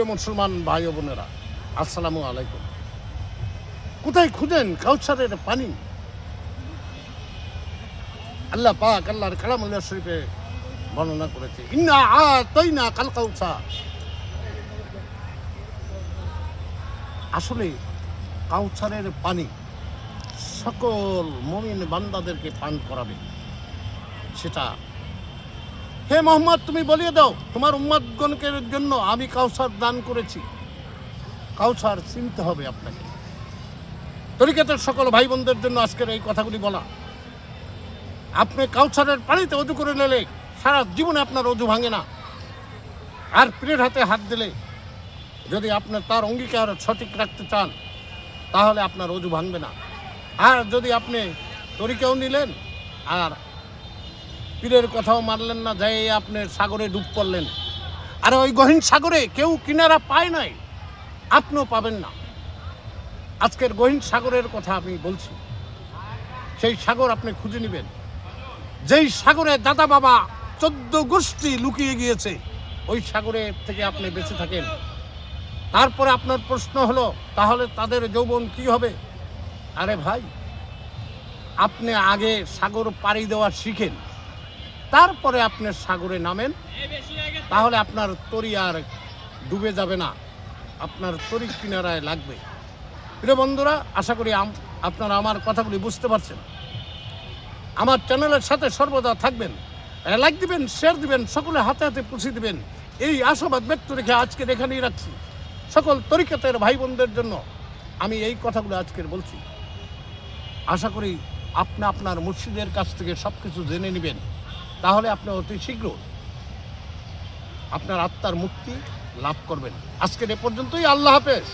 প্রিয় মুসলমান ভাই বোনেরা, আসসালামু আলাইকুম। কোথায় খুঁজেন কাউসারের পানি? আল্লাহ পাক আল্লাহর কালামুল্লাহ শরীফে বর্ণনা করেছে, ইন্না আ তৈ না কাল কাউসার। আসলে কাউসারের পানি সকল মমিন বান্দাদেরকে পান করাবে, সেটা হে মোহাম্মদ, তুমি বলিয়ে দাও, তোমার উম্মাদগণকে জন্য আমি কাউসার দান করেছি। কাউসার চিনতে হবে আপনাকে। তরিকাতের সকল ভাই বোনদের জন্য আজকের এই কথাগুলি বলা। আপনি কাউসারের পানিতে অজু করে নিলে সারা জীবনে আপনার অজু ভাঙে না। আর পীরের হাতে হাত দিলে যদি আপনি তার অঙ্গীকার সঠিক রাখতে চান, তাহলে আপনার অজু ভাঙবে না। আর যদি আপনি তরিকাও নিলেন, আর পীরের কথাও মানলেন না যাই আপনি সাগরে ডুব পড়লেন। আর ওই গহীন সাগরে কেউ কিনারা পায় নাই, আপনিও পাবেন না। আজকের গহীন সাগরের কথা আমি বলছি। সেই সাগর আপনি খুঁজে নেবেন। যেই সাগরে দাদা বাবা চোদ্দ গোষ্ঠী লুকিয়ে গিয়েছে, ওই সাগরে থেকে আপনি বেঁচে থাকেন। তারপরে আপনার প্রশ্ন হলো, তাহলে তাদের যৌবন কি হবে? আরে ভাই, আপনি আগে সাগর পাড়ি দেওয়া শিখেন। তারপরে আপনি সাগরে নামেন, তাহলে আপনার তরি আর ডুবে যাবে না। আপনার তরি কিনারায় লাগবে। প্রিয় বন্ধুরা, আশা করি আপনারা আমার কথাগুলি বুঝতে পারছেন। আমার চ্যানেলের সাথে সর্বদা থাকবেন। লাইক দিবেন শেয়ার দিবেন, সকলে হাতে হাতে পুষিয়ে দিবেন। এই আশাবাদ ব্যক্ত রেখে আজকের এখানেই রাখছি। সকল তরিকাতের ভাই বোনদের জন্য আমি এই কথাগুলো আজকের বলছি। আশা করি আপনি আপনার মুর্শিদের কাছ থেকে সব কিছু জেনে নেবেন। তাহলে আপনি অতি শীঘ্র আপনার আত্মার মুক্তি লাভ করবেন। আজকের এ পর্যন্তই আল্লাহ হাফেজ।